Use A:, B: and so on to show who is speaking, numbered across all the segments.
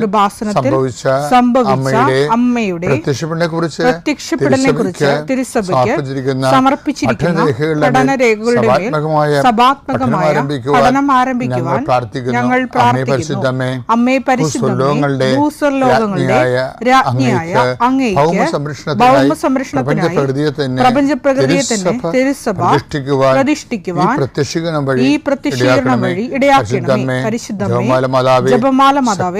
A: കൃപാസനത്തിൽ സംഭവിച്ച അമ്മയുടെ പ്രത്യക്ഷപ്പെടനെ കുറിച്ച്
B: കുറിച്ച് തിരുസഭയ്ക്ക്
A: സമർപ്പിച്ചിരിക്കുന്ന പഠനരേഖകളുടെ സഭാത്മകമായ പഠനം ആരംഭിക്കുവാൻ ഞങ്ങൾ പ്രാർത്ഥിക്കുന്നു. അമ്മേ രാജ്ഞിയായ അങ്ങേക്ക് തന്നെ തിരുസഭ പ്രതിഷ്ഠിക്കുവാൻ ഈ പ്രത്യക്ഷീകരണം വഴി
B: ഇടയാക്കണമേ. പരിശുദ്ധമേ
A: ജപമാല മാതാവേ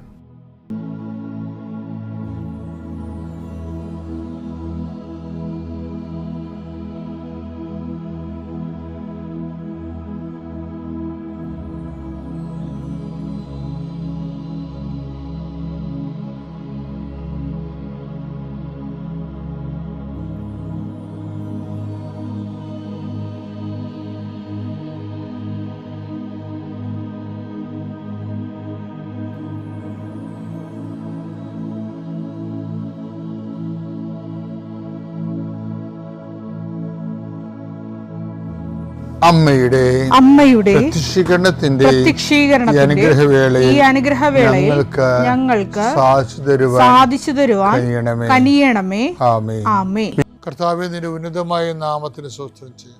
A: അമ്മയുടെ
B: അമ്മയുടെ
A: പ്രത്യക്ഷീകരണത്തിന്റെ അനുഗ്രഹവേളയിൽ
B: ഈ അനുഗ്രഹവേളയിൽ
A: ഞങ്ങൾക്ക്
B: ഞങ്ങൾക്ക്
A: സാധിച്ചു തരുവാൻ
B: സാധിച്ചു തരുവാൻ
A: കഴിയണമേ.
B: കനിയണമേ.
A: ആമേ
B: ആമേ
A: കർത്താവെ നിന്റെ ഉന്നതമായ നാമത്തിന് സ്വസ്ഥം ചെയ്യും.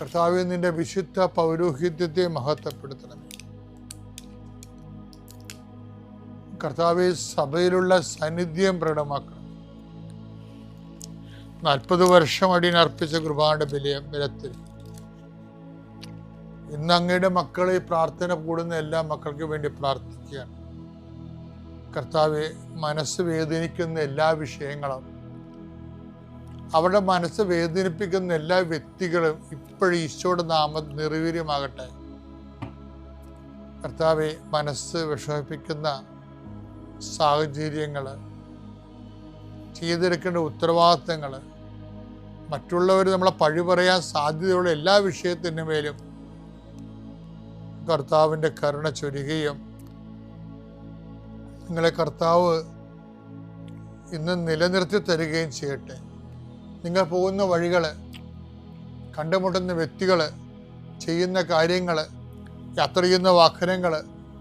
A: കർത്താവെ നിന്റെ വിശുദ്ധ പൗരോഹിത്യത്തെ മഹത്വപ്പെടുത്തണമേ. കർത്താവെ സഭയിലുള്ള സാന്നിധ്യം പ്രകടമാക്കണം. നാൽപ്പത് വർഷം അടിയനർപ്പിച്ച കൃപാന്റെ ബലിയ ബലത്തിൽ. ഇന്ന് അങ്ങയുടെ മക്കൾ ഈ പ്രാർത്ഥന കൂടുന്ന എല്ലാ മക്കൾക്ക് വേണ്ടി പ്രാർത്ഥിക്കുകയാണ്. കർത്താവ് മനസ്സ് വേദനിക്കുന്ന എല്ലാ വിഷയങ്ങളും അവരുടെ മനസ്സ് വേദനിപ്പിക്കുന്ന എല്ലാ വ്യക്തികളും ഇപ്പോഴും ഈശോയുടെ നാമ നിർവീര്യമാകട്ടെ കർത്താവെ മനസ്സ് വിഷമിപ്പിക്കുന്ന സാഹചര്യങ്ങൾ ചെയ്തെടുക്കേണ്ട ഉത്തരവാദിത്തങ്ങൾ. മറ്റുള്ളവർ നമ്മളെ പഴി പറയാൻ സാധ്യതയുള്ള എല്ലാ വിഷയത്തിന്റെ മേലും കർത്താവിന്റെ കരുണ ചൊരുകയും നിങ്ങളെ കർത്താവ് ഇന്ന് നിലനിർത്തി തരികയും ചെയ്യട്ടെ. നിങ്ങൾ പോകുന്ന വഴികൾ കണ്ടുമുട്ടുന്ന വ്യക്തികൾ ചെയ്യുന്ന കാര്യങ്ങൾ യാത്ര ചെയ്യുന്ന വാഹനങ്ങൾ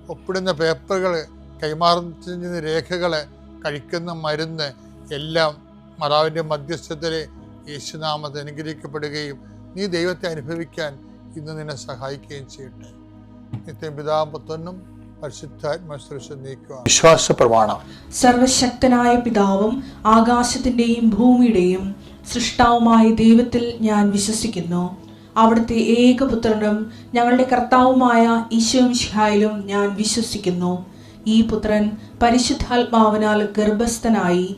A: ഒപ്പിടുന്ന പേപ്പറുകൾ കൈമാറുന്ന രേഖകൾ കഴിക്കുന്ന മരുന്ന് എല്ലാം മറാവിന്റെ മധ്യസ്ഥത്തിലെ യേശുനാമത്തെ അനുഗ്രഹിക്കപ്പെടുകയും നീ ദൈവത്തെ അനുഭവിക്കാൻ ഇന്ന് നിന്നെ സഹായിക്കുകയും ചെയ്യട്ടെ. നിത്യം നീക്കുക വിശ്വാസ പ്രമാണം.
B: സർവശക്തനായ പിതാവും ആകാശത്തിന്റെയും ഭൂമിയുടെയും സൃഷ്ടാവുമായ ദൈവത്തിൽ ഞാൻ വിശ്വസിക്കുന്നു. അവിടുത്തെ ഏകപുത്രനും ഞങ്ങളുടെ കർത്താവുമായ ഈശോമിഷിഹായിലും ഞാൻ വിശ്വസിക്കുന്നു. ഈ പുത്രൻ പരിശുദ്ധാത്മാവിനാൽ ഗർഭസ്ഥനായി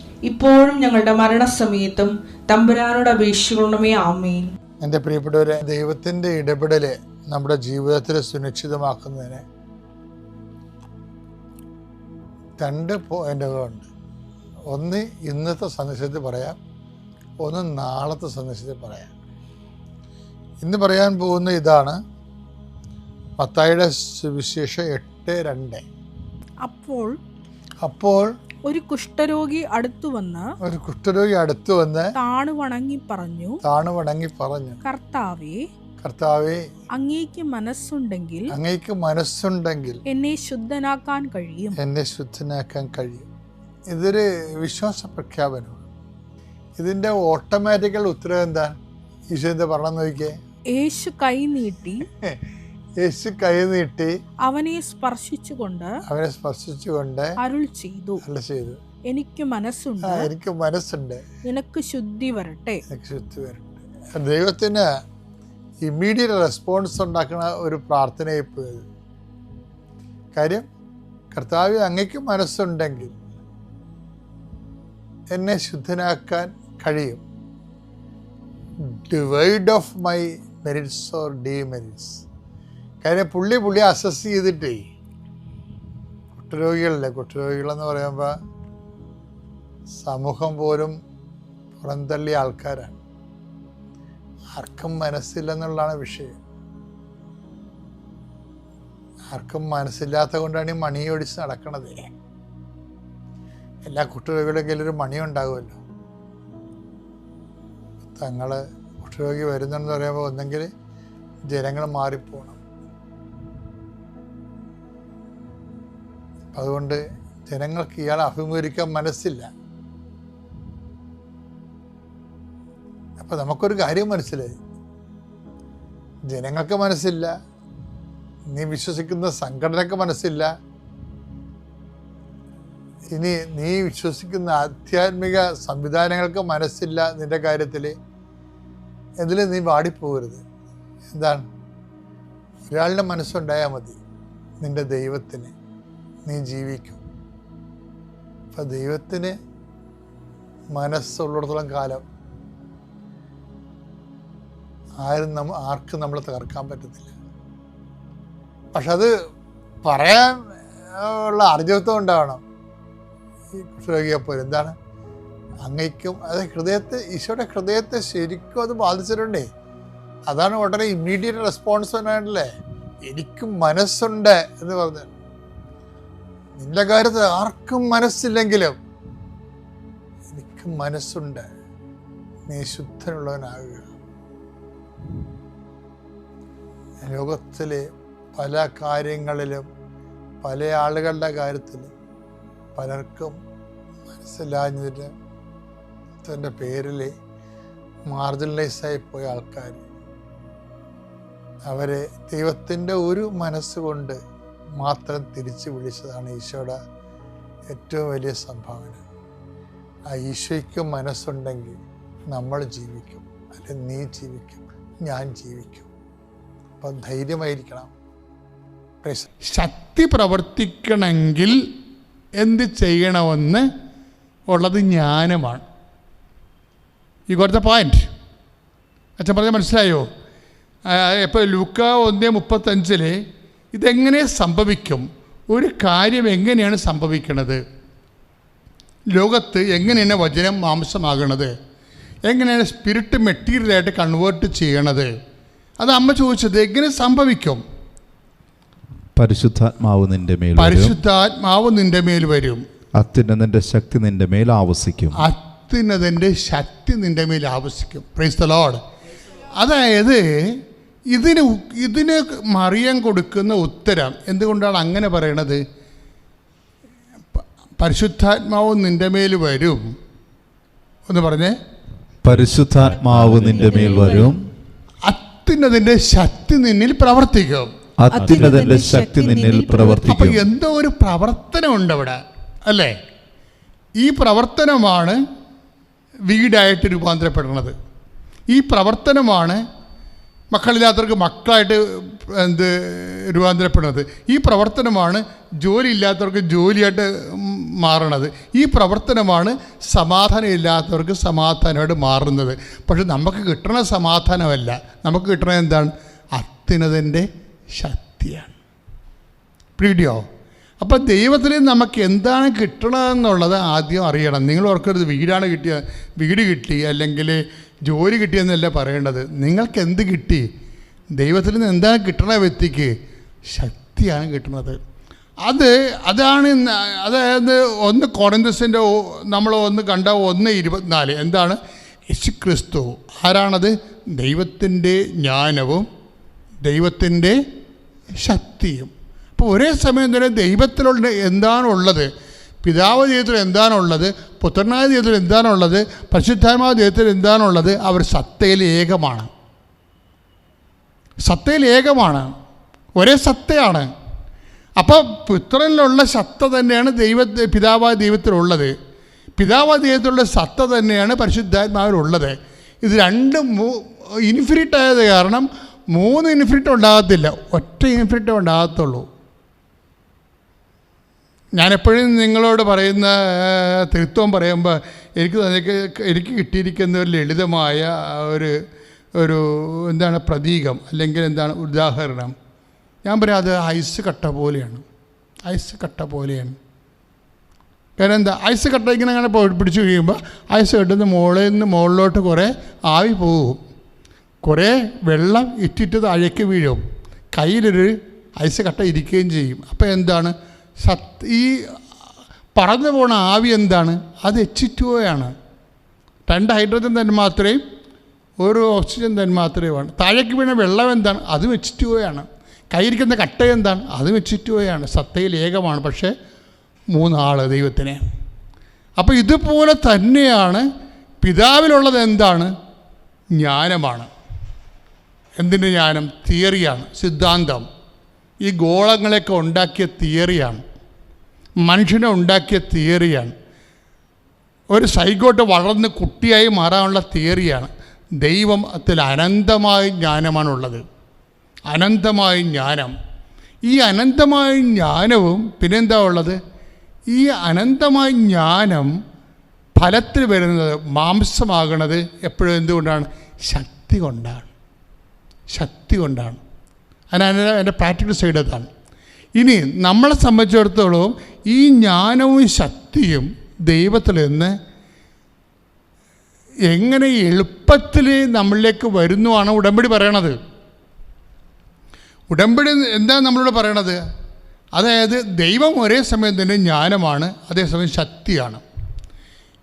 B: ഇപ്പോഴും ഞങ്ങളുടെ മരണസമയത്തും തമ്പുരാനോട് അപേക്ഷിക്കണമേ ആമേൻ.
A: എന്റെ പ്രിയപ്പെട്ടവരെ ദൈവത്തിന്റെ ഇടപെടൽ നമ്മുടെ ജീവിതത്തിൽ സുനിശ്ചിതമാക്കുന്നതിന് രണ്ട് പോയിന്റുകളുണ്ട് ഒന്ന് ഇന്നത്തെ സന്ദേശത്തിൽ പറയാം ഒന്ന് നാളത്തെ സന്ദേശത്തിൽ പറയാം. ഇന്ന് പറയാൻ പോകുന്ന ഇതാണ് മത്തായിയുടെ സുവിശേഷം എട്ട് രണ്ട്.
C: അപ്പോൾ
A: അപ്പോൾ
C: ഒരു കുഷ്ഠരോഗി അടുത്തു വന്ന്
A: ഒരു കുഷ്ഠരോഗി അടുത്തു വന്ന്
C: താണു വണങ്ങി പറഞ്ഞു
A: താണു വണങ്ങി പറഞ്ഞു.
C: കർത്താവേ
A: കർത്താവേ
C: അങ്ങേക്ക് മനസ്സുണ്ടെങ്കിൽ
A: അങ്ങേക്ക് മനസ്സുണ്ടെങ്കിൽ
C: എന്നെ ശുദ്ധനാക്കാൻ കഴിയും.
A: എന്നെ ശുദ്ധനാക്കാൻ കഴിയും. ഇതൊരു വിശ്വാസ പ്രഖ്യാപനമാണ്. ഇതിന്റെ ഓട്ടോമാറ്റിക്കൽ ഉത്തരം എന്താ? ഈശോ എന്താ പറഞ്ഞു നോക്കിയേ.
C: യേശു കൈ നീട്ടി
A: യേശു കൈ നീട്ടി
C: അവനെ സ്പർശിച്ചുകൊണ്ട്
A: അവനെ സ്പർശിച്ചുകൊണ്ട്
C: അരുൾ ചെയ്തു.
A: അരുൾ ചെയ്തു.
C: എനിക്ക് മനസ്സുണ്ട്.
A: എനിക്ക് മനസ്സുണ്ട്.
C: നിനക്ക് ശുദ്ധി വരട്ടെ.
A: ശുദ്ധി വരട്ടെ. ദൈവത്തിന് ഇമ്മീഡിയറ്റ് റെസ്പോൺസ് ഉണ്ടാക്കുന്ന ഒരു പ്രാർത്ഥനയായിപ്പോയി ഇത്. കാര്യം കർത്താവ് അങ്ങക്ക് മനസ്സുണ്ടെങ്കിൽ എന്നെ ശുദ്ധനാക്കാൻ കഴിയും. Divide of my merits or demerits കാര്യം പുള്ളി പുള്ളി അസസ് ചെയ്തിട്ടേ. കുട്ടരോഗികളല്ലേ കുട്ടരോഗികളെന്ന് പറയുമ്പോൾ സമൂഹം പോലും പുറന്തള്ളിയ ആൾക്കാരാണ്. ആർക്കും മനസ്സില്ലെന്നുള്ളതാണ് വിഷയം. ആർക്കും മനസ്സില്ലാത്ത കൊണ്ടാണ് ഈ മണി ഒടിച്ച് നടക്കണത്. എല്ലാ കയ്യിൽ ഒരു മണി ഉണ്ടാകുമല്ലോ തങ്ങൾ കുഷ്ഠരോഗി വരുന്നെന്ന് പറയുമ്പോൾ ഒന്നെങ്കിൽ ജനങ്ങൾ മാറിപ്പോണം. അതുകൊണ്ട് ജനങ്ങൾക്ക് ഇയാളെ അഭിമുഖീകരിക്കാൻ മനസ്സില്ല. അപ്പോൾ നമുക്കൊരു കാര്യം മനസ്സിലായി. ജനങ്ങൾക്ക് മനസ്സില്ല. നീ വിശ്വസിക്കുന്ന സംഘടനക്ക് മനസ്സില്ല. ഇനി നീ വിശ്വസിക്കുന്ന ആധ്യാത്മിക സംവിധാനങ്ങൾക്ക് മനസ്സില്ല നിന്റെ കാര്യത്തിൽ ഇതിൽ നീ വാടിപ്പോകരുത്. എന്താണ്? ഒരാളുടെ മനസ്സുണ്ടായാൽ മതി നിന്റെ ദൈവത്തിന്. നീ ജീവിക്കും. അപ്പം ദൈവത്തിന് മനസ്സുള്ളിടത്തോളം കാലം ആരും നമ്മ ആർക്കും നമ്മളെ തകർക്കാൻ പറ്റത്തില്ല. പക്ഷെ അത് പറയാൻ ഉള്ള അർജിത്വം ഉണ്ടാവണം ഈ എന്താണ്? അങ്ങയ്ക്കും അത് ഹൃദയത്തെ ഈശോയുടെ ഹൃദയത്തെ ശരിക്കും അത് ബാധിച്ചിട്ടുണ്ടേ. അതാണ് ഉടനെ ഇമ്മീഡിയറ്റ് റെസ്പോൺസ് വരാനല്ലേ എനിക്കും മനസ്സുണ്ട് എന്ന് പറഞ്ഞു. നിന്റെ കാര്യത്തിൽ ആർക്കും മനസ്സില്ലെങ്കിലും എനിക്ക് മനസ്സുണ്ട്. നീ ശുദ്ധനുള്ളവനാകുക. ലോകത്തിലെ പല കാര്യങ്ങളിലും പല ആളുകളുടെ കാര്യത്തിൽ പലർക്കും മനസ്സിലാഞ്ഞതിന് തന്റെ പേരിൽ മാർജിനലൈസായി പോയ ആൾക്കാർ. അവരെ ദൈവത്തിന്റെ ഒരു മനസ്സുകൊണ്ട് മാത്രം തിരിച്ചു വിളിച്ചതാണ് ഈശോയുടെ ഏറ്റവും വലിയ സംഭാവന. ആ ഈശോയ്ക്ക് മനസ്സുണ്ടെങ്കിൽ നമ്മൾ ജീവിക്കും. അല്ലെ നീ ജീവിക്കും ഞാൻ ജീവിക്കും. അപ്പം ധൈര്യമായിരിക്കണം.
D: ശക്തി പ്രവർത്തിക്കണമെങ്കിൽ എന്ത് ചെയ്യണമെന്ന് ഉള്ളത് ജ്ഞാനമാണ്. ഈ കൊടുത്ത പോയിന്റ് അച്ഛൻ പറഞ്ഞാൽ മനസ്സിലായോ? ഇപ്പോൾ ലൂക്ക ഒന്ന് മുപ്പത്തഞ്ചിൽ ഇതെങ്ങനെ സംഭവിക്കും? ഒരു കാര്യം എങ്ങനെയാണ് സംഭവിക്കുന്നത് ലോകത്ത് എങ്ങനെയാണ് വചനം മാംസമാകണത്? എങ്ങനെയാണ് സ്പിരിറ്റ് മെറ്റീരിയലായിട്ട് കൺവേർട്ട് ചെയ്യണത്? അത് അമ്മ ചോദിച്ചത് എങ്ങനെ സംഭവിക്കും?
E: പരിശുദ്ധാത്മാവ് നിന്റെ മേൽ വരും.
D: പരിശുദ്ധാത്മാവ് നിന്റെ മേൽ വരും.
E: അത്യുന്നതിന്റെ ശക്തി നിന്റെ മേൽ ആവസിക്കും.
D: അത്യുന്നതിന്റെ ശക്തി നിന്റെ മേൽ ആവശ്യിക്കും പ്രൈസ് ദ ലോഡ് അതായത് ഇതിന് ഇതിന് മറിയം കൊടുക്കുന്ന ഉത്തരം എന്തുകൊണ്ടാണ് അങ്ങനെ പറയണത്? പരിശുദ്ധാത്മാവ് നിന്റെ മേൽ വരും. ഒന്ന് പറഞ്ഞേ.
E: പരിശുദ്ധാത്മാവ് നിന്റെ മേൽ വരും.
D: അത്യുന്നതിന്റെ ശക്തി നിന്നിൽ പ്രവർത്തിക്കും.
E: അത്യുന്നതിന്റെ ശക്തി നിന്നിൽ
D: അപ്പൊ
E: പ്രവർത്തിക്കും.
D: എന്തോ ഒരു പ്രവർത്തനമുണ്ട് അവിടെ അല്ലേ? ഈ പ്രവർത്തനമാണ് വീടായിട്ട് രൂപാന്തരപ്പെടുന്നത് ഈ പ്രവർത്തനമാണ് മക്കളില്ലാത്തവർക്ക് മക്കളായിട്ട് എന്ത് രൂപാന്തരപ്പെടുന്നത്. ഈ പ്രവർത്തനമാണ് ജോലി ഇല്ലാത്തവർക്ക് ജോലിയായിട്ട് മാറണത്. ഈ പ്രവർത്തനമാണ് സമാധാനം ഇല്ലാത്തവർക്ക് സമാധാനമായിട്ട് മാറുന്നത്. പക്ഷെ നമുക്ക് കിട്ടണ സമാധാനമല്ല. നമുക്ക് കിട്ടണ എന്താണ്? അത്യുന്നതിന്റെ ശക്തിയാണ്. പ്രീഡിയോ അപ്പം ദൈവത്തിൽ നമുക്ക് എന്താണ് കിട്ടണമെന്നുള്ളത് ആദ്യം അറിയണം. നിങ്ങൾ ഓർക്കരുത് വീടാണ് കിട്ടിയ വീട് കിട്ടി അല്ലെങ്കിൽ ജോലി കിട്ടിയെന്നല്ല പറയേണ്ടത്. നിങ്ങൾക്ക് എന്ത് കിട്ടി? ദൈവത്തിൽ നിന്ന് എന്താണ് കിട്ടണ വ്യക്തിക്ക് ശക്തിയാണ് കിട്ടുന്നത്. അത് അതാണ് അതായത് ഒന്ന് കൊറന്തസിന്റെ നമ്മൾ ഒന്ന് കണ്ട ഒന്ന് ഇരുപത്തിനാല്. എന്താണ്? യേശു ക്രിസ്തു ആരാണത്? ദൈവത്തിന്റെ ജ്ഞാനവും ദൈവത്തിന്റെ ശക്തിയും. അപ്പോൾ ഒരേ സമയം തന്നെ ദൈവത്തിലുള്ള എന്താണുള്ളത് പിതാവ് ദൈവത്തിൽ എന്താണുള്ളത് പുത്രനായ ദൈവത്തിൽ എന്താണുള്ളത് പരിശുദ്ധമായ ദൈവത്തിൽ എന്താണുള്ളത് അവർ സത്തയിൽ ഏകമാണ്. സത്തയിൽ ഏകമാണ്. ഒരേ സത്തയാണ്. അപ്പോൾ പുത്രനിലുള്ള സത്ത തന്നെയാണ് ദൈവ പിതാവായ ദൈവത്തിലുള്ളത്. പിതാവായ ദൈവത്തിലുള്ള സത്ത തന്നെയാണ് പരിശുദ്ധാത്മാവിലുള്ളത്. ഇത് രണ്ടും ഇൻഫിനിറ്റ് ആയത് കാരണം മൂന്ന് ഇൻഫിനിറ്റ് ഉണ്ടാകത്തില്ല. ഒറ്റ ഇൻഫിനിറ്റ് ഉണ്ടാകത്തുള്ളൂ. ഞാനെപ്പോഴും നിങ്ങളോട് പറയുന്ന തൃത്വം പറയുമ്പോൾ എനിക്ക് എനിക്ക് കിട്ടിയിരിക്കുന്ന ഒരു ലളിതമായ ഒരു ഒരു എന്താണ് പ്രതീകം അല്ലെങ്കിൽ എന്താണ് ഉദാഹരണം. ഞാൻ പറയാം അത് ഐസ് കട്ട പോലെയാണ്. ഐസ് കട്ട പോലെയാണ്. കാരണം എന്താ ഐസ് കട്ട ഇങ്ങനെ അങ്ങനെ പിടിച്ചു കഴിയുമ്പോൾ ഐസ് കെട്ടുന്ന മുകളിൽ നിന്ന് മുകളിലോട്ട് കുറേ ആവി പോകും. കുറേ വെള്ളം ഇറ്റിട്ട് താഴേക്ക് വീഴും. കയ്യിലൊരു ഐസ് കട്ട ഇരിക്കുകയും ചെയ്യും. അപ്പോൾ എന്താണ്? സത്ത് ഈ പറന്നു പോണ ആവി എന്താണ്? അത് എച്ച് ടു ആണ്. രണ്ട് ഹൈഡ്രജൻ തന്മാത്രയും ഒരു ഓക്സിജൻ തന്മാത്രയുമാണ് താഴേക്ക് വീണ വെള്ളം എന്താണ്? അതും എച്ച് ടു ആണ്. കയ്യിരിക്കുന്ന കട്ട എന്താണ്? അതും എച്ച് ടു ആണ്. സത്തയിൽ ഏകമാണ്. പക്ഷേ മൂന്നാൾ ദൈവത്തിനെ. അപ്പോൾ ഇതുപോലെ തന്നെയാണ് പിതാവിലുള്ളത് എന്താണ്? ജ്ഞാനമാണ്. എന്തിന്റെ ജ്ഞാനം? തിയറിയാണ്. സിദ്ധാന്തം. ഈ ഗോളങ്ങളെയൊക്കെ ഉണ്ടാക്കിയ തിയറിയാണ്. മനുഷ്യനെ ഉണ്ടാക്കിയ തിയറിയാണ്. ഒരു സൈഗോട്ട് വളർന്ന് കുട്ടിയായി മാറാനുള്ള തിയറിയാണ്. ദൈവത്തിൽ അനന്തമായ ജ്ഞാനമാണുള്ളത്. അനന്തമായ ജ്ഞാനം. ഈ അനന്തമായ ജ്ഞാനവും പിന്നെന്താ ഉള്ളത്? ഈ അനന്തമായ ജ്ഞാനം ഫലത്തിൽ വരുന്നത് മാംസമാകണത് എപ്പോഴും എന്തുകൊണ്ടാണ്? ശക്തി കൊണ്ടാണ്. ശക്തി കൊണ്ടാണ്. അതിനാണ് എന്റെ പ്രാക്ടിക്കൽ സൈഡ് അതാണ്. ഇനി നമ്മളെ സംബന്ധിച്ചിടത്തോളം ഈ ജ്ഞാനവും ശക്തിയും ദൈവത്തിൽ നിന്ന് എങ്ങനെ എളുപ്പത്തിൽ നമ്മളിലേക്ക് വരുന്നുവാണ് ഉടമ്പടി പറയണത്. ഉടമ്പടി എന്താ നമ്മളോട് പറയണത്? അതായത് ദൈവം ഒരേ സമയം തന്നെ ജ്ഞാനമാണ് അതേസമയം ശക്തിയാണ്.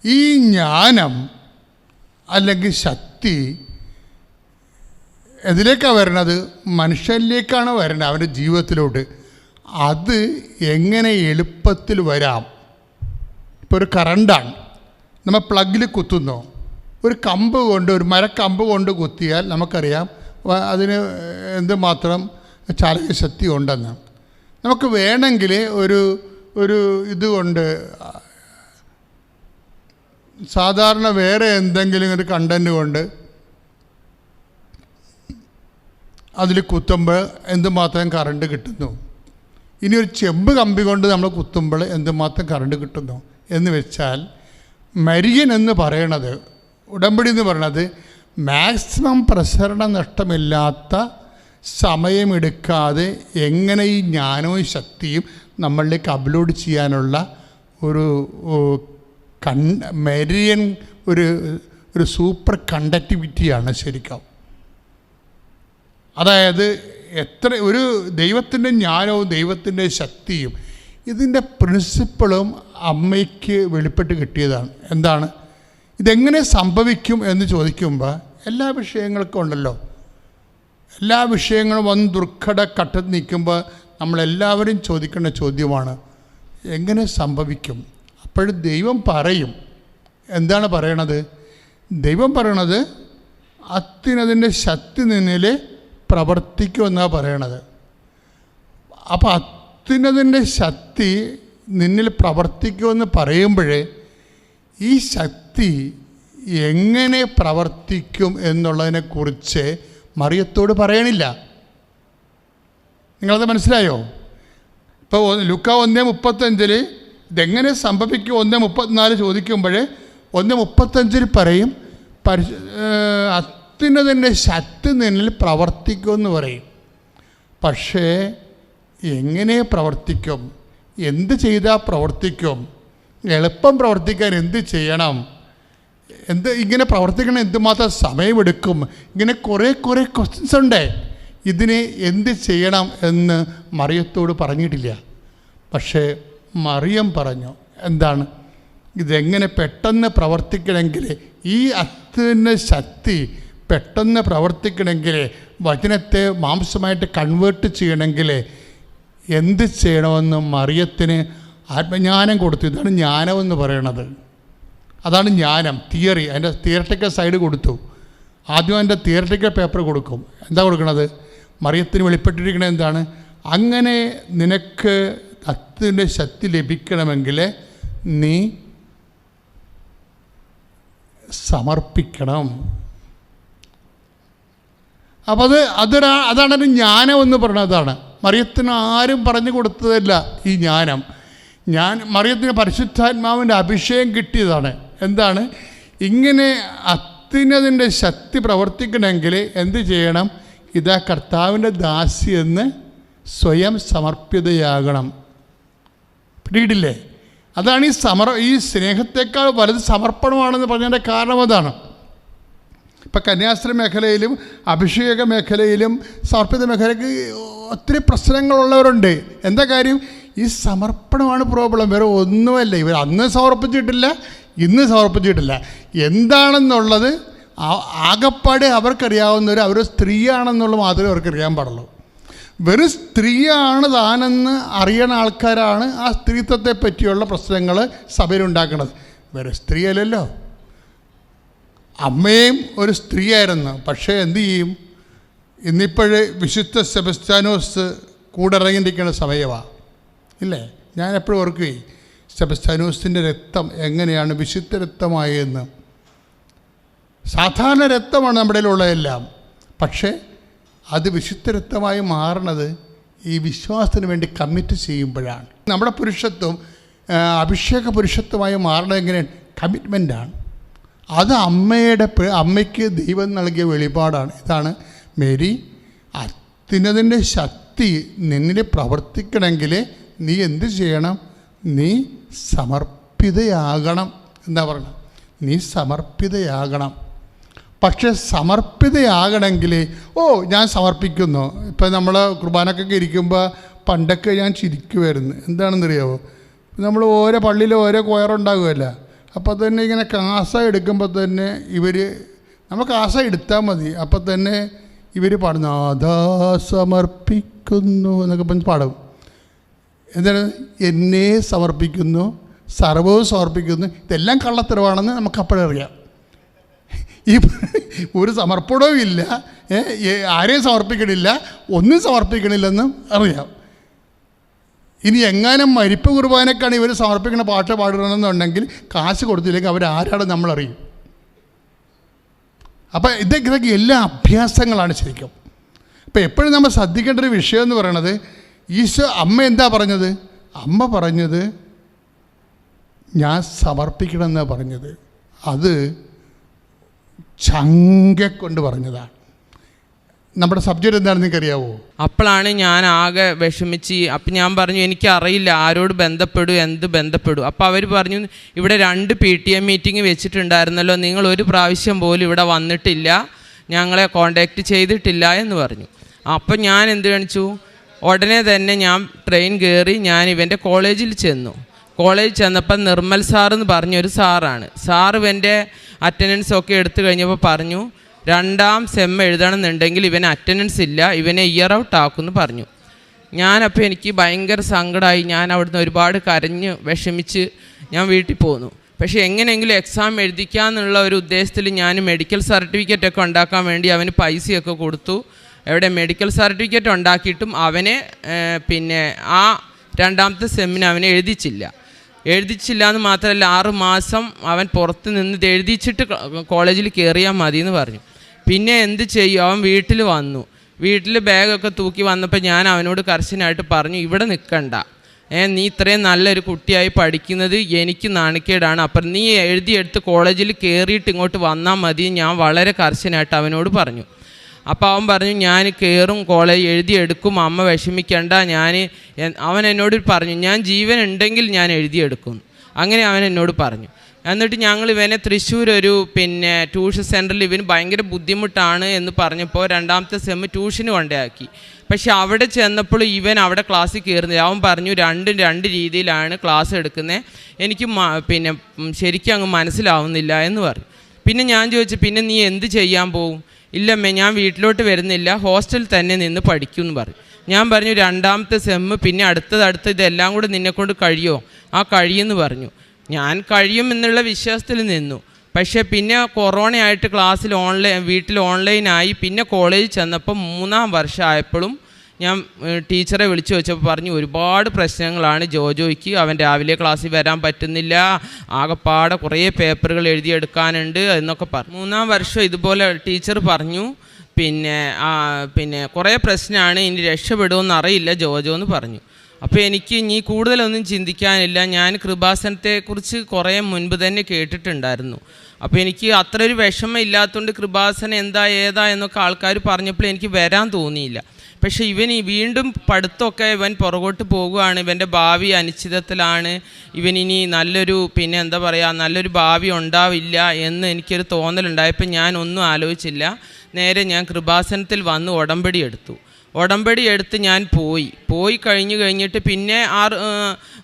D: ഈ ജ്ഞാനം അല്ലെങ്കിൽ ശക്തി എതിലേക്കാണ് വരണത്? മനുഷ്യനിലേക്കാണ് വരേണ്ടത് അവന്റെ ജീവിതത്തിലോട്ട്. അത് എങ്ങനെ എളുപ്പത്തിൽ വരാം? ഇപ്പോൾ ഒരു കറണ്ടാണ്. നമ്മൾ പ്ലഗിൽ കുത്തുന്നു? ഒരു കമ്പ് കൊണ്ട് ഒരു മരക്കമ്പ് കൊണ്ട് കുത്തിയാൽ നമുക്കറിയാം അതിന് എന്തുമാത്രം ചാലക ശക്തി ഉണ്ടെന്ന്. നമുക്ക് വേണമെങ്കിൽ ഒരു ഒരു ഇതുകൊണ്ട് സാധാരണ വേറെ എന്തെങ്കിലും ഒരു കണ്ടന്റ് കൊണ്ട് അതിൽ കുത്തുമ്പോൾ എന്തുമാത്രം കറണ്ട് കിട്ടുന്നു? ഇനി ഒരു ചെമ്പ് കമ്പി കൊണ്ട് നമ്മൾ കുത്തുമ്പോൾ എന്തുമാത്രം കറണ്ട് കിട്ടുന്നു? എന്ന് വെച്ചാൽ മരിയൻ എന്ന് പറയണത് ഉടമ്പടി എന്ന് പറയണത് മാക്സിമം പ്രസരണ നഷ്ടമില്ലാത്ത സമയമെടുക്കാതെ എങ്ങനെ ഈ ജ്ഞാനവും ശക്തിയും നമ്മളിലേക്ക് അപ്ലോഡ് ചെയ്യാനുള്ള ഒരു കൺ മെരിയൻ ഒരു ഒരു സൂപ്പർ കണ്ടക്ടിവിറ്റിയാണ് ശരിക്കും. അതായത് എത്ര ഒരു ദൈവത്തിന്റെ ജ്ഞാനവും ദൈവത്തിന്റെ ശക്തിയും ഇതിന്റെ പ്രിൻസിപ്പിളും അമ്മയ്ക്ക് വെളിപ്പെട്ട് കിട്ടിയതാണ്. എന്താണ്? ഇതെങ്ങനെ സംഭവിക്കും എന്ന് ചോദിക്കുമ്പോൾ എല്ലാ വിഷയങ്ങൾക്കും ഉണ്ടല്ലോ. എല്ലാ വിഷയങ്ങളും വന്ന് ദുർഘട ഘട്ടത്തിൽ നിൽക്കുമ്പോൾ നമ്മളെല്ലാവരും ചോദിക്കേണ്ട ചോദ്യമാണ് എങ്ങനെ സംഭവിക്കും? അപ്പോഴും ദൈവം പറയും. എന്താണ് പറയണത്? ദൈവം പറയണത് അത്തിനതിന്റെ ശക്തി നിന്നിൽ പ്രവർത്തിക്കുമെന്നാണ് പറയണത്. അപ്പോൾ അത്യുന്നതിന്റെ ശക്തി നിന്നിൽ പ്രവർത്തിക്കുമെന്ന് പറയുമ്പോഴേ ഈ ശക്തി എങ്ങനെ പ്രവർത്തിക്കും എന്നുള്ളതിനെക്കുറിച്ച് മറിയത്തോട് പറയണില്ല. നിങ്ങളത് മനസ്സിലായോ? ഇപ്പോൾ ലുക്ക ഒന്ന് മുപ്പത്തഞ്ചിൽ ഇതെങ്ങനെ സംഭവിക്കും? ഒന്ന് മുപ്പത്തിനാല് ചോദിക്കുമ്പോൾ ഒന്ന് മുപ്പത്തഞ്ചിൽ പറയും പരിശു അത്യുന്നതിന്റെ ശക്തി നിന്നിൽ പ്രവർത്തിക്കുമെന്ന് പറയും. പക്ഷേ എങ്ങനെ പ്രവർത്തിക്കും? എന്ത് ചെയ്താൽ പ്രവർത്തിക്കും? എളുപ്പം പ്രവർത്തിക്കാൻ എന്ത് ചെയ്യണം? എന്ത് ഇങ്ങനെ പ്രവർത്തിക്കണം എന്തുമാത്രം സമയമെടുക്കും? ഇങ്ങനെ കുറേ കുറേ ക്വസ്റ്റ്യൻസ് ഉണ്ട്. ഇതിനെ എന്ത് ചെയ്യണം എന്ന് മറിയത്തോട് പറഞ്ഞിട്ടില്ല. പക്ഷേ മറിയം പറഞ്ഞു എന്താണ്? ഇതെങ്ങനെ പെട്ടെന്ന് പ്രവർത്തിക്കണമെങ്കിൽ ഈ അത്തിന് ശക്തി പെട്ടെന്ന് പ്രവർത്തിക്കണമെങ്കിൽ വചനത്തെ മാംസമായിട്ട് കൺവേർട്ട് ചെയ്യണമെങ്കിൽ എന്ത് ചെയ്യണമെന്ന് മറിയത്തിന് ആത്മജ്ഞാനം കൊടുത്തു. ഇതാണ് ജ്ഞാനമെന്ന് പറയണത്. അതാണ് ജ്ഞാനം തിയറി അതിന്റെ തിയറട്ടിക്കൽ സൈഡ് കൊടുത്തു. ആദ്യം അതിന്റെ തിയറട്ടിക്കൽ പേപ്പർ കൊടുക്കും. എന്താ കൊടുക്കണത്? മറിയത്തിന് വെളിപ്പെട്ടിരിക്കണത് എന്താണ്? അങ്ങനെ നിനക്ക് അത്തിന്റെ ശക്തി ലഭിക്കണമെങ്കിൽ നീ സമർപ്പിക്കണം. അപ്പം അത് അതൊരാ അതാണ് ഒരു ജ്ഞാനം എന്ന് പറയുന്നതാണ് മറിയത്തിന് ആരും പറഞ്ഞു കൊടുത്തതല്ല ഈ ജ്ഞാനം. ഞാൻ മറിയത്തിന് പരിശുദ്ധാത്മാവിന്റെ അഭിഷേകം കിട്ടിയതാണ്. എന്താണ്? ഇങ്ങനെ അത്തിനതിന്റെ ശക്തി പ്രവർത്തിക്കണമെങ്കിൽ എന്ത് ചെയ്യണം? ഇതാ കർത്താവിന്റെ ദാസി എന്ന് സ്വയം സമർപ്പിതയാകണം. പിടിയിട്ടില്ലേ അതാണ് ഈ സമർ ഈ സ്നേഹത്തെക്കാൾ വലുത് സമർപ്പണമാണെന്ന് പറഞ്ഞതിന്റെ കാരണം അതാണ്. ഇപ്പം കന്യാസ്ത്രീ മേഖലയിലും അഭിഷേക മേഖലയിലും സമർപ്പിത മേഖലയ്ക്ക് ഒത്തിരി പ്രശ്നങ്ങളുള്ളവരുണ്ട്. എന്താ കാര്യം? ഈ സമർപ്പണമാണ് പ്രോബ്ലം വേറെ ഒന്നുമല്ല. ഇവർ അന്ന് സമർപ്പിച്ചിട്ടില്ല ഇന്ന് സമർപ്പിച്ചിട്ടില്ല. എന്താണെന്നുള്ളത് ആകപ്പാടെ അവർക്കറിയാവുന്നവർ അവർ സ്ത്രീയാണെന്നുള്ളത് മാത്രമേ അവർക്കറിയാൻ പാടുള്ളൂ. വെറും സ്ത്രീയാണ് താനെന്ന് അറിയണ ആൾക്കാരാണ് ആ സ്ത്രീത്വത്തെ പറ്റിയുള്ള പ്രശ്നങ്ങൾ സഭയിലുണ്ടാക്കുന്നത് വെറും സ്ത്രീയല്ലല്ലോ. അമ്മയും ഒരു സ്ത്രീയായിരുന്നു. പക്ഷേ എന്തു ചെയ്യും? ഇന്നിപ്പോഴേ വിശുദ്ധ സെബസ്റ്റാനോസ് കൂടെ ഇറങ്ങിയിരിക്കുന്ന സമയമാണ് ഇല്ലേ? ഞാൻ എപ്പോഴും ഓർക്കുകയും സെബസ്റ്റാനോസിന്റെ രക്തം എങ്ങനെയാണ് വിശുദ്ധ രക്തമായതെന്ന് സാധാരണ രക്തമാണ് നമ്മുടെ ഉള്ളതെല്ലാം പക്ഷേ അത് വിശുദ്ധ രക്തമായി മാറണത് ഈ വിശ്വാസത്തിന് വേണ്ടി കമ്മിറ്റ് ചെയ്യുമ്പോഴാണ്. നമ്മുടെ പുരുഷത്വം അഭിഷേക പുരുഷത്വമായി മാറണത് എങ്ങനെയാണ്? കമ്മിറ്റ്മെന്റാണ് അത് അമ്മയുടെ അമ്മയ്ക്ക് ദൈവം നൽകിയ വെളിപാടാണ്. ഇതാണ് മേരി അത്യുന്നതിന്റെ ശക്തി നിന്നിൽ പ്രവർത്തിക്കണമെങ്കിൽ നീ എന്ത് ചെയ്യണം? നീ സമർപ്പിതയാകണം എന്താ പറയണം നീ സമർപ്പിതയാകണം. പക്ഷെ സമർപ്പിതയാകണമെങ്കിൽ ഓ ഞാൻ സമർപ്പിക്കുന്നു. ഇപ്പം നമ്മൾ കുർബാനക്കൊക്കെ ഇരിക്കുമ്പോൾ പണ്ടൊക്കെ ഞാൻ ചിരിക്കുമായിരുന്നു എന്താണെന്നറിയാമോ നമ്മൾ ഓരോ പള്ളിയിൽ ഓരോ കൊയറുണ്ടാകുമല്ല. അപ്പോൾ തന്നെ ഇങ്ങനെ കാസ എടുക്കുമ്പോൾ തന്നെ ഇവർ നമുക്ക് കാസ എടുത്താൽ മതി. അപ്പം തന്നെ ഇവർ പാടുന്നു ആധാ സമർപ്പിക്കുന്നു എന്നൊക്കെ പറഞ്ഞ് പാടും. എന്താണ്? എന്നെ സമർപ്പിക്കുന്നു സർവവും സമർപ്പിക്കുന്നു ഇതെല്ലാം കള്ളത്തരവാണെന്ന് നമുക്കപ്പോഴറിയാം ഈ ഒരു സമർപ്പണവും ഇല്ല. ആരെയും സമർപ്പിക്കണില്ല ഒന്നും സമർപ്പിക്കണില്ലെന്നും അറിയാം. ഇനി എങ്ങാനും മരിപ്പ് കുർബാനക്കാണ് ഇവർ സമർപ്പിക്കുന്ന പാട്ട് പാടണമെന്നുണ്ടെങ്കിൽ കാശ് കൊടുത്തില്ലെങ്കിൽ അവരാരാണ് നമ്മളറിയും. അപ്പം ഇതൊക്കെ ഇതൊക്കെ എല്ലാ അഭ്യാസങ്ങളാണ് ശരിക്കും. അപ്പം എപ്പോഴും നമ്മൾ ശ്രദ്ധിക്കേണ്ട ഒരു വിഷയം എന്ന് പറയണത് ഈശോ അമ്മ എന്താ പറഞ്ഞത്? അമ്മ പറഞ്ഞത് ഞാൻ സമർപ്പിക്കണമെന്നാണ് പറഞ്ഞത്. അത് ചങ്ക കൊണ്ട് പറഞ്ഞതാണ്. നമ്മുടെ സബ്ജക്റ്റ് എന്താണെന്ന് നിങ്ങൾക്കറിയാവോ?
F: അപ്പോഴാണ് ഞാൻ ആകെ വിഷമിച്ച് അപ്പം ഞാൻ പറഞ്ഞു എനിക്കറിയില്ല ആരോട് ബന്ധപ്പെടും എന്ത് ബന്ധപ്പെടും. അപ്പോൾ അവർ പറഞ്ഞു ഇവിടെ രണ്ട് പി ടി എം മീറ്റിംഗ് വെച്ചിട്ടുണ്ടായിരുന്നല്ലോ നിങ്ങൾ ഒരു പ്രാവശ്യം പോലും ഇവിടെ വന്നിട്ടില്ല ഞങ്ങളെ കോണ്ടാക്റ്റ് ചെയ്തിട്ടില്ല എന്ന് പറഞ്ഞു. അപ്പം ഞാൻ എന്ത് കാണിച്ചു? ഉടനെ തന്നെ ഞാൻ ട്രെയിൻ കയറി ഞാൻ ഇവന്റെ കോളേജിൽ ചെന്നു. കോളേജിൽ ചെന്നപ്പോൾ നിർമ്മൽ സാർ എന്ന് പറഞ്ഞൊരു സാറാണ്. സാർ ഇവന്റെ അറ്റൻഡൻസ് ഒക്കെ എടുത്തു കഴിഞ്ഞപ്പോൾ പറഞ്ഞു രണ്ടാം സെം എഴുതണമെന്നുണ്ടെങ്കിൽ ഇവന് അറ്റൻഡൻസ് ഇല്ല ഇവനെ ഇയർ ഔട്ട് ആക്കുമെന്ന് പറഞ്ഞു. ഞാനപ്പോൾ എനിക്ക് ഭയങ്കര സങ്കടമായി ഞാൻ അവിടുന്ന് ഒരുപാട് കരഞ്ഞ് വിഷമിച്ച് ഞാൻ വീട്ടിൽ പോന്നു. പക്ഷേ എങ്ങനെയെങ്കിലും എക്സാം എഴുതിക്കാമെന്നുള്ള ഒരു ഉദ്ദേശത്തിൽ ഞാൻ മെഡിക്കൽ സർട്ടിഫിക്കറ്റ് ഒക്കെ ഉണ്ടാക്കാൻ വേണ്ടി അവന് പൈസയൊക്കെ കൊടുത്തു. എവിടെ മെഡിക്കൽ സർട്ടിഫിക്കറ്റ് ഉണ്ടാക്കിയിട്ടും അവനെ പിന്നെ ആ രണ്ടാമത്തെ സെമ്മിന് അവനെ എഴുതിച്ചില്ല. എഴുതിച്ചില്ല എന്ന് മാത്രമല്ല ആറ് മാസം അവൻ പുറത്ത് നിന്ന് എഴുതിച്ചിട്ട് കോളേജിൽ കയറിയാൽ മതി എന്ന് പറഞ്ഞു. പിന്നെ എന്ത് ചെയ്യും? അവൻ വീട്ടിൽ വന്നു. വീട്ടിൽ ബാഗൊക്കെ തൂക്കി വന്നപ്പോൾ ഞാൻ അവനോട് കർശനായിട്ട് പറഞ്ഞു ഇവിടെ നിൽക്കണ്ട. ഏ നീ ഇത്രയും നല്ലൊരു കുട്ടിയായി പഠിക്കുന്നത് എനിക്ക് നാണക്കേടാണ്. അപ്പം നീ എഴുതിയെടുത്ത് കോളേജിൽ കയറിയിട്ട് ഇങ്ങോട്ട് വന്നാൽ മതി. ഞാൻ വളരെ കർശനായിട്ട് അവനോട് പറഞ്ഞു. അപ്പോൾ അവൻ പറഞ്ഞു ഞാൻ കയറും കോളേജ് എഴുതിയെടുക്കും അമ്മ വിഷമിക്കണ്ട. ഞാൻ അവൻ എന്നോട് പറഞ്ഞു ഞാൻ ജീവൻ ഉണ്ടെങ്കിൽ ഞാൻ എഴുതിയെടുക്കും. അങ്ങനെ അവൻ എന്നോട് പറഞ്ഞു. എന്നിട്ട് ഞങ്ങൾ ഇവനെ തൃശ്ശൂർ ഒരു പിന്നെ ട്യൂഷൻ സെന്ററിൽ ഇവന് ഭയങ്കര ബുദ്ധിമുട്ടാണ് എന്ന് പറഞ്ഞപ്പോൾ രണ്ടാമത്തെ സെമ്മ് ട്യൂഷന് കൊണ്ടയാക്കി. പക്ഷെ അവിടെ ചെന്നപ്പോൾ ഇവൻ അവിടെ ക്ലാസ്സിൽ കയറുന്നില്ല. അവൻ പറഞ്ഞു രണ്ടും രണ്ട് രീതിയിലാണ് ക്ലാസ് എടുക്കുന്നത് എനിക്ക് പിന്നെ ശരിക്കും അങ്ങ് മനസ്സിലാവുന്നില്ല എന്ന് പറഞ്ഞു. പിന്നെ ഞാൻ ചോദിച്ചു പിന്നെ നീ എന്ത് ചെയ്യാൻ പോവും? ഇല്ലമ്മേ ഞാൻ വീട്ടിലോട്ട് വരുന്നില്ല. ഹോസ്റ്റലിൽ തന്നെ നിന്ന് പഠിക്കും എന്ന് പറഞ്ഞു. ഞാൻ പറഞ്ഞു രണ്ടാമത്തെ സെമ്മ് പിന്നെ അടുത്തത് അടുത്ത ഇതെല്ലാം കൂടെ നിന്നെക്കൊണ്ട് കഴിയുമോ? ആ കഴിയുമെന്ന് പറഞ്ഞു. ഞാൻ കഴിയുമെന്നുള്ള വിശ്വാസത്തിൽ നിന്നു. പക്ഷേ പിന്നെ കൊറോണയായിട്ട് ക്ലാസ്സിൽ ഓൺലൈൻ വീട്ടിൽ ഓൺലൈനായി പിന്നെ കോളേജിൽ ചെന്നപ്പോൾ മൂന്നാം വർഷമായപ്പോഴും ഞാൻ ടീച്ചറെ വിളിച്ചു വെച്ചപ്പോൾ പറഞ്ഞു ഒരുപാട് പ്രശ്നങ്ങളാണ് ജോജോയ്ക്ക്. അവൻ രാവിലെ ക്ലാസ്സിൽ വരാൻ പറ്റുന്നില്ല. ആകെപ്പാടെ കുറേ പേപ്പറുകൾ എഴുതിയെടുക്കാനുണ്ട് എന്നൊക്കെ പറഞ്ഞു. മൂന്നാം വർഷം ഇതുപോലെ ടീച്ചർ പറഞ്ഞു പിന്നെ പിന്നെ കുറേ പ്രശ്നമാണ്. ഇനി രക്ഷപ്പെടുമെന്ന് അറിയില്ല ജോജോ എന്ന് പറഞ്ഞു. അപ്പോൾ എനിക്ക് ഇനി കൂടുതലൊന്നും ചിന്തിക്കാനില്ല. ഞാൻ കൃപാസനത്തെക്കുറിച്ച് കുറേ മുൻപ് തന്നെ കേട്ടിട്ടുണ്ടായിരുന്നു. അപ്പോൾ എനിക്ക് അത്ര ഒരു വിഷമം ഇല്ലാത്തതുകൊണ്ട് കൃപാസനം എന്താ ഏതാ എന്നൊക്കെ ആൾക്കാർ പറഞ്ഞപ്പോൾ എനിക്ക് വരാൻ തോന്നിയില്ല. പക്ഷെ ഇവൻ ഈ വീണ്ടും പഠിത്തമൊക്കെ ഇവൻ പുറകോട്ട് പോവുകയാണ് ഇവന്റെ ഭാവി അനിശ്ചിതത്തിലാണ്. ഇവൻ ഇനി നല്ലൊരു പിന്നെ എന്താ പറയുക നല്ലൊരു ഭാവി ഉണ്ടാവില്ല എന്ന് എനിക്കൊരു തോന്നലുണ്ടായപ്പോൾ ഞാൻ ഒന്നും ആലോചിച്ചില്ല. നേരെ ഞാൻ കൃപാസനത്തിൽ വന്ന് ഉടമ്പടി എടുത്തു. ഉടമ്പടി എടുത്ത് ഞാൻ പോയി. പോയി കഴിഞ്ഞ് കഴിഞ്ഞിട്ട് പിന്നെ ആറ്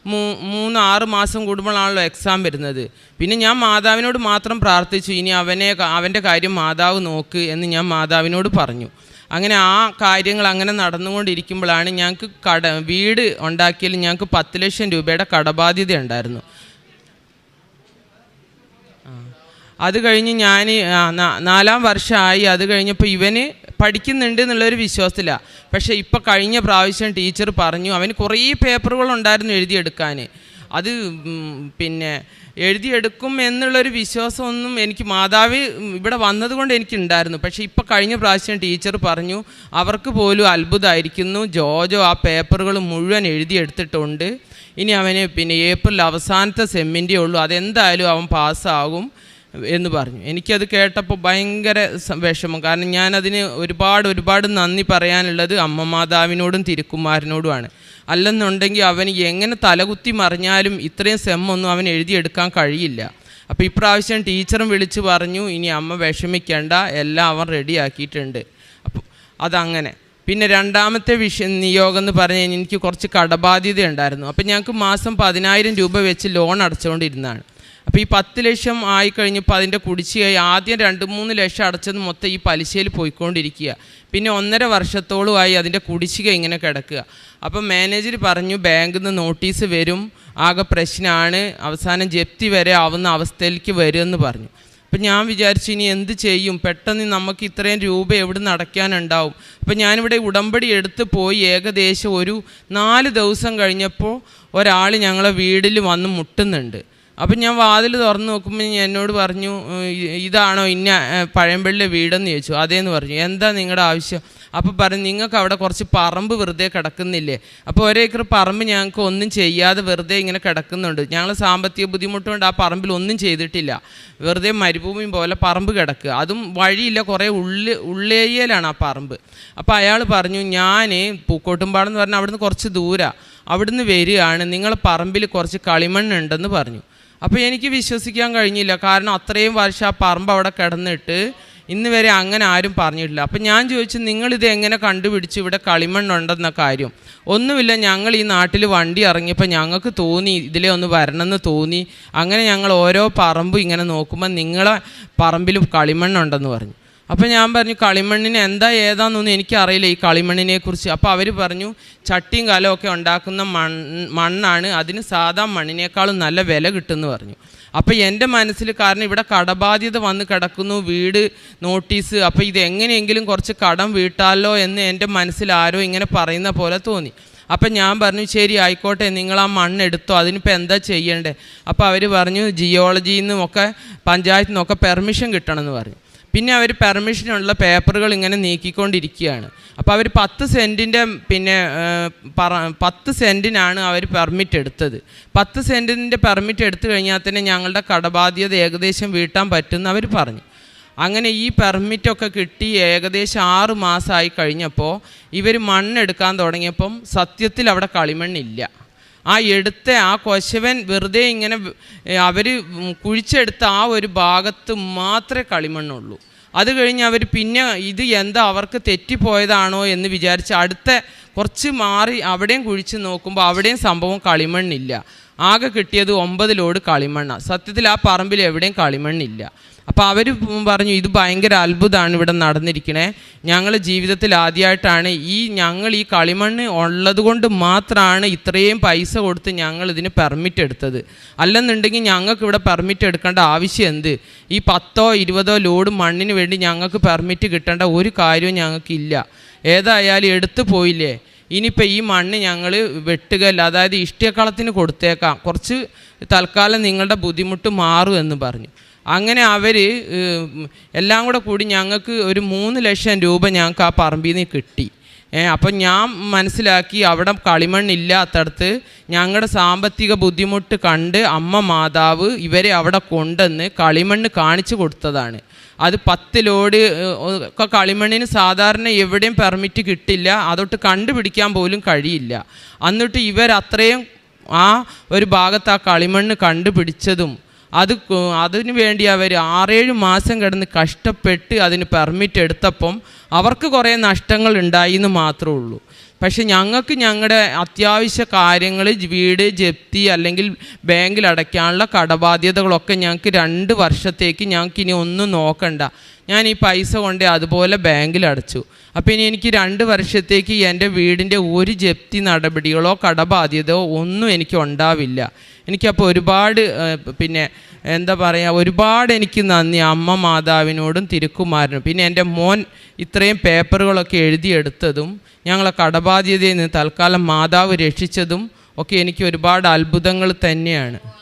F: മൂന്ന് ആറ് മാസം കൂടുമ്പോഴാണല്ലോ എക്സാം വരുന്നത്. പിന്നെ ഞാൻ മാതാവിനോട് മാത്രം പ്രാർത്ഥിച്ചു ഇനി അവനെ അവന്റെ കാര്യം മാതാവ് നോക്ക് എന്ന് ഞാൻ മാതാവിനോട് പറഞ്ഞു. അങ്ങനെ ആ കാര്യങ്ങൾ അങ്ങനെ നടന്നുകൊണ്ടിരിക്കുമ്പോഴാണ് ഞങ്ങൾക്ക് കട വീട് ഉണ്ടാക്കിയാൽ ഞങ്ങൾക്ക് പത്ത് ലക്ഷം രൂപയുടെ കടബാധ്യത ഉണ്ടായിരുന്നു. അത് കഴിഞ്ഞ് ഞാൻ നാലാം വർഷമായി അത് കഴിഞ്ഞപ്പോൾ ഇവന് പഠിക്കുന്നുണ്ട് എന്നുള്ളൊരു വിശ്വാസത്തിലാണ് പക്ഷേ ഇപ്പോൾ കഴിഞ്ഞ പ്രാവശ്യം ടീച്ചർ പറഞ്ഞു അവന് കുറേ പേപ്പറുകളുണ്ടായിരുന്നു എഴുതിയെടുക്കാൻ അത് പിന്നെ എഴുതിയെടുക്കും എന്നുള്ളൊരു വിശ്വാസമൊന്നും എനിക്ക് മാതാവ് ഇവിടെ വന്നതുകൊണ്ട് എനിക്കുണ്ടായിരുന്നു. പക്ഷേ ഇപ്പോൾ കഴിഞ്ഞ പ്രാവശ്യം ടീച്ചർ പറഞ്ഞു അവർക്ക് പോലും അത്ഭുതമായിരിക്കുന്നു ജോജോ ആ പേപ്പറുകൾ മുഴുവൻ എഴുതിയെടുത്തിട്ടുണ്ട്. ഇനി അവന് പിന്നെ ഏപ്രിൽ അവസാനത്തെ സെമ്മിന്റെ ഉള്ളൂ. അതെന്തായാലും അവൻ പാസ്സാകും. എന്ന് പറഞ്ഞു. എനിക്കത് കേട്ടപ്പോൾ ഭയങ്കര വിഷമം. കാരണം ഞാനതിന് ഒരുപാട് ഒരുപാട് നന്ദി പറയാനുള്ളത് അമ്മ മാതാവിനോടും തിരുക്കുമാരനോടുമാണ്. അല്ലെന്നുണ്ടെങ്കിൽ അവന് എങ്ങനെ തലകുത്തി മറിഞ്ഞാലും ഇത്രയും സെമ്മൊന്നും അവൻ എഴുതിയെടുക്കാൻ കഴിയില്ല. അപ്പോൾ ഇപ്രാവശ്യം ടീച്ചറും വിളിച്ച് പറഞ്ഞു ഇനി അമ്മ വിഷമിക്കേണ്ട എല്ലാം അവൻ റെഡിയാക്കിയിട്ടുണ്ട്. അപ്പോൾ അതങ്ങനെ. പിന്നെ രണ്ടാമത്തെ വിഷ നിയോഗം എന്ന് പറഞ്ഞു കഴിഞ്ഞാൽ എനിക്ക് കുറച്ച് കടബാധ്യത ഉണ്ടായിരുന്നു അപ്പോൾ ഞങ്ങൾക്ക് മാസം പതിനായിരം രൂപ വെച്ച് ലോൺ അടച്ചുകൊണ്ടിരുന്നതാണ് അപ്പോൾ ഈ പത്ത് ലക്ഷം ആയി കഴിഞ്ഞപ്പോൾ അതിന്റെ കുടിശ്ശികയായി ആദ്യം രണ്ട് മൂന്ന് ലക്ഷം അടച്ചത് മൊത്തം ഈ പലിശയിൽ പോയിക്കൊണ്ടിരിക്കുക. പിന്നെ ഒന്നര വർഷത്തോളമായി അതിന്റെ കുടിശ്ശിക ഇങ്ങനെ കിടക്കുക. അപ്പം മാനേജർ പറഞ്ഞു ബാങ്കിൽ നിന്ന് നോട്ടീസ് വരും. ആകെ പ്രശ്നമാണ് അവസാനം ജപ്തി വരെ ആവുന്ന അവസ്ഥയിലേക്ക് വരുമെന്ന് പറഞ്ഞു. അപ്പം ഞാൻ വിചാരിച്ചു ഇനി എന്ത് ചെയ്യും? പെട്ടെന്ന് നമുക്ക് ഇത്രയും രൂപ എവിടെ നിന്ന് അടയ്ക്കാനുണ്ടാവും അപ്പം ഞാനിവിടെ ഉടമ്പടി എടുത്ത് പോയി. ഏകദേശം ഒരു നാല് ദിവസം കഴിഞ്ഞപ്പോൾ ഒരാൾ ഞങ്ങളെ വീട്ടിൽ വന്ന് മുട്ടുന്നുണ്ട്. അപ്പം ഞാൻ വാതിൽ തുറന്ന് നോക്കുമ്പോൾ എന്നോട് പറഞ്ഞു "ഉം, ഇ- ഇതാണോ ഇന്ന പഴയമ്പള്ളിലെ വീടെന്ന് ചോദിച്ചു. അതേന്ന് പറഞ്ഞു. എന്താ നിങ്ങളുടെ ആവശ്യം? അപ്പോൾ പറഞ്ഞു നിങ്ങൾക്ക് അവിടെ കുറച്ച് പറമ്പ് വെറുതെ കിടക്കുന്നില്ലേ? അപ്പോൾ ഒരേക്കർ പറമ്പ് ഞങ്ങൾക്ക് ഒന്നും ചെയ്യാതെ വെറുതെ ഇങ്ങനെ കിടക്കുന്നുണ്ട്. ഞങ്ങൾ സാമ്പത്തിക ബുദ്ധിമുട്ടുകൊണ്ട് ആ പറമ്പിൽ ഒന്നും ചെയ്തിട്ടില്ല. വെറുതെ മരുഭൂമി പോലെ പറമ്പ് കിടക്കുക അതും വഴിയില്ല കുറേ ഉള്ളി ഉള്ളേരിയയിലാണ് ആ പറമ്പ്. അപ്പോൾ അയാൾ പറഞ്ഞു ഞാൻ പൂക്കോട്ടുംപാടെന്ന് പറഞ്ഞാൽ അവിടുന്ന് കുറച്ച് ദൂരമാണ് അവിടുന്ന് വരികയാണ്. നിങ്ങളെ പറമ്പിൽ കുറച്ച് കളിമണ്ണുണ്ടെന്ന് പറഞ്ഞു. അപ്പോൾ എനിക്ക് വിശ്വസിക്കാൻ കഴിഞ്ഞില്ല. കാരണം അത്രയും വർഷം ആ പറമ്പ് അവിടെ കിടന്നിട്ട് ഇന്ന് വരെ അങ്ങനെ ആരും പറഞ്ഞിട്ടില്ല. അപ്പം ഞാൻ ചോദിച്ചു നിങ്ങളിത് എങ്ങനെ കണ്ടുപിടിച്ച്? ഇവിടെ കളിമണ്ണുണ്ടെന്ന കാര്യം. ഒന്നുമില്ല ഞങ്ങൾ ഈ നാട്ടിൽ വണ്ടി ഇറങ്ങിയപ്പോൾ ഞങ്ങൾക്ക് തോന്നി ഇതിലെ ഒന്ന് വരണമെന്ന് തോന്നി. അങ്ങനെ ഞങ്ങൾ ഓരോ പറമ്പും ഇങ്ങനെ നോക്കുമ്പോൾ നിങ്ങളെ പറമ്പിലും കളിമണ്ണുണ്ടെന്ന് പറഞ്ഞു. അപ്പോൾ ഞാൻ പറഞ്ഞു കളിമണ്ണിന് എന്താ ഏതാണെന്നൊന്നും എനിക്കറിയില്ല ഈ കളിമണ്ണിനെ കുറിച്ച് അപ്പോൾ അവർ പറഞ്ഞു ചട്ടിയും കലമൊക്കെ ഉണ്ടാക്കുന്ന മണ്ണ് മണ്ണാണ്. അതിന് സാധാ മണ്ണിനേക്കാളും നല്ല വില കിട്ടുമെന്ന് പറഞ്ഞു. അപ്പോൾ എന്റെ മനസ്സിൽ കാരണം ഇവിടെ കടബാധ്യത വന്ന് കിടക്കുന്നു വീട് നോട്ടീസ്. അപ്പോൾ ഇത് എങ്ങനെയെങ്കിലും കുറച്ച് കടം വീട്ടാലോ എന്ന് എന്റെ മനസ്സിൽ ആരോ ഇങ്ങനെ പറയുന്ന പോലെ തോന്നി. അപ്പം ഞാൻ പറഞ്ഞു ശരി ആയിക്കോട്ടെ നിങ്ങൾ ആ മണ്ണ് എടുത്തോ അതിനിപ്പോൾ എന്താ ചെയ്യേണ്ടത് അപ്പോൾ അവർ പറഞ്ഞു ജിയോളജിയിൽ നിന്നും ഒക്കെ പഞ്ചായത്തിൽ നിന്നൊക്കെ പെർമിഷൻ കിട്ടണമെന്ന് പറഞ്ഞു. പിന്നെ അവർ പെർമിഷനുള്ള പേപ്പറുകൾ ഇങ്ങനെ നീക്കിക്കൊണ്ടിരിക്കുകയാണ്. അപ്പോൾ അവർ പത്ത് സെന്റിന്റെ പിന്നെ പറ പത്ത് സെന്റിനാണ് അവർ പെർമിറ്റ് എടുത്തത്. പത്ത് സെന്റിന്റെ പെർമിറ്റ് എടുത്തു കഴിഞ്ഞാൽ തന്നെ ഞങ്ങളുടെ കടബാധ്യത ഏകദേശം വീട്ടാൻ പറ്റുമെന്ന് അവർ പറഞ്ഞു. അങ്ങനെ ഈ പെർമിറ്റൊക്കെ കിട്ടി ഏകദേശം ആറ് മാസമായി കഴിഞ്ഞപ്പോൾ ഇവർ മണ്ണെടുക്കാൻ തുടങ്ങിയപ്പം സത്യത്തിൽ അവിടെ കളിമണ്ണില്ല. ആ എടുത്ത ആ കൊശവൻ വെറുതെ ഇങ്ങനെ അവർ കുഴിച്ചെടുത്ത ആ ഒരു ഭാഗത്ത് മാത്രമേ കളിമണ്ണുള്ളൂ. അത് കഴിഞ്ഞ് അവർ പിന്നെ ഇത് എന്താ അവർക്ക് തെറ്റിപ്പോയതാണോ എന്ന് വിചാരിച്ച് അടുത്ത കുറച്ച് മാറി അവിടെയും കുഴിച്ച് നോക്കുമ്പോൾ അവിടെയും സംഭവം കളിമണ്ണില്ല. ആകെ കിട്ടിയത് ഒമ്പത് ലോഡ് കളിമണ്ണ. സത്യത്തിൽ ആ പറമ്പിൽ എവിടെയും കളിമണ്ണില്ല. അപ്പോൾ അവർ പറഞ്ഞു ഇത് ഭയങ്കര അത്ഭുതമാണ് ഇവിടെ നടന്നിരിക്കണേ. ഞങ്ങൾ ജീവിതത്തിൽ ആദ്യമായിട്ടാണ് ഈ ഞങ്ങൾ ഈ കളിമണ്ണ് ഉള്ളത് കൊണ്ട് മാത്രമാണ് ഇത്രയും പൈസ കൊടുത്ത് ഞങ്ങൾ ഇതിന് പെർമിറ്റ് എടുത്തത്. അല്ലെന്നുണ്ടെങ്കിൽ ഞങ്ങൾക്ക് ഇവിടെ പെർമിറ്റ് എടുക്കേണ്ട ആവശ്യം എന്ത്? ഈ പത്തോ ഇരുപതോ ലോഡ് മണ്ണിന് വേണ്ടി ഞങ്ങൾക്ക് പെർമിറ്റ് കിട്ടേണ്ട ഒരു കാര്യവും ഞങ്ങൾക്കില്ല. ഏതായാലും എടുത്തു പോയില്ലേ? ഇനിയിപ്പോൾ ഈ മണ്ണ് ഞങ്ങൾ വെട്ടുകയല്ല അതായത് ഇഷ്ടിയക്കളത്തിന് കൊടുത്തേക്കാം. കുറച്ച് തൽക്കാലം നിങ്ങളുടെ ബുദ്ധിമുട്ട് മാറും എന്ന് പറഞ്ഞു. അങ്ങനെ അവർ എല്ലാം കൂടെ കൂടി ഞങ്ങൾക്ക് ഒരു മൂന്ന് ലക്ഷം രൂപ ഞങ്ങൾക്ക് ആ പറമ്പിൽ നിന്ന് കിട്ടി അപ്പം ഞാൻ മനസ്സിലാക്കി അവിടെ കളിമണ്ണില്ലാത്തടത്ത് ഞങ്ങളുടെ സാമ്പത്തിക ബുദ്ധിമുട്ട് കണ്ട് അമ്മ മാതാവ് ഇവരെ അവിടെ കൊണ്ടെന്ന് കളിമണ്ണ് കാണിച്ചു കൊടുത്തതാണ്. അത് പത്ത് ലോഡ് ഒക്കെ കളിമണ്ണിന് സാധാരണ എവിടെയും പെർമിറ്റ് കിട്ടില്ല. അതൊട്ട് കണ്ടുപിടിക്കാൻ പോലും കഴിയില്ല. എന്നിട്ട് ഇവരത്രയും ആ ഒരു ഭാഗത്ത് ആ കളിമണ്ണ് കണ്ടുപിടിച്ചതും അത് അതിനു വേണ്ടി അവർ ആറേഴ് മാസം കിടന്ന് കഷ്ടപ്പെട്ട് അതിന് പെർമിറ്റ് എടുത്തപ്പം അവർക്ക് കുറേ നഷ്ടങ്ങൾ ഉണ്ടായി എന്ന് മാത്രമേ ഉള്ളൂ. പക്ഷെ ഞങ്ങൾക്ക് ഞങ്ങളുടെ അത്യാവശ്യ കാര്യങ്ങൾ വീട് ജപ്തി അല്ലെങ്കിൽ ബാങ്കിൽ അടയ്ക്കാനുള്ള കടബാധ്യതകളൊക്കെ ഞങ്ങൾക്ക് രണ്ട് വർഷത്തേക്ക് ഞങ്ങൾക്ക് ഇനി ഒന്നും നോക്കണ്ട. ഞാൻ ഈ പൈസ കൊണ്ട് അതുപോലെ ബാങ്കിൽ അടച്ചു. അപ്പോൾ ഇനി എനിക്ക് രണ്ട് വർഷത്തേക്ക് എന്റെ വീടിന്റെ ഒരു ജപ്തി നടപടികളോ കടബാധ്യതയോ ഒന്നും എനിക്ക് ഉണ്ടാവില്ല. എനിക്കപ്പോൾ ഒരുപാട് പിന്നെ എന്താ പറയുക ഒരുപാട് എനിക്ക് നന്ദി. അമ്മ മാതാവിനോടും തിരുക്കുമാരനും. പിന്നെ എന്റെ മോൻ ഇത്രയും പേപ്പറുകളൊക്കെ എഴുതിയെടുത്തതും ഞങ്ങളെ കടബാധ്യതയിൽ നിന്ന് തൽക്കാലം മാതാവ് രക്ഷിച്ചതും ഒക്കെ എനിക്ക് ഒരുപാട് അത്ഭുതങ്ങൾ തന്നെയാണ്.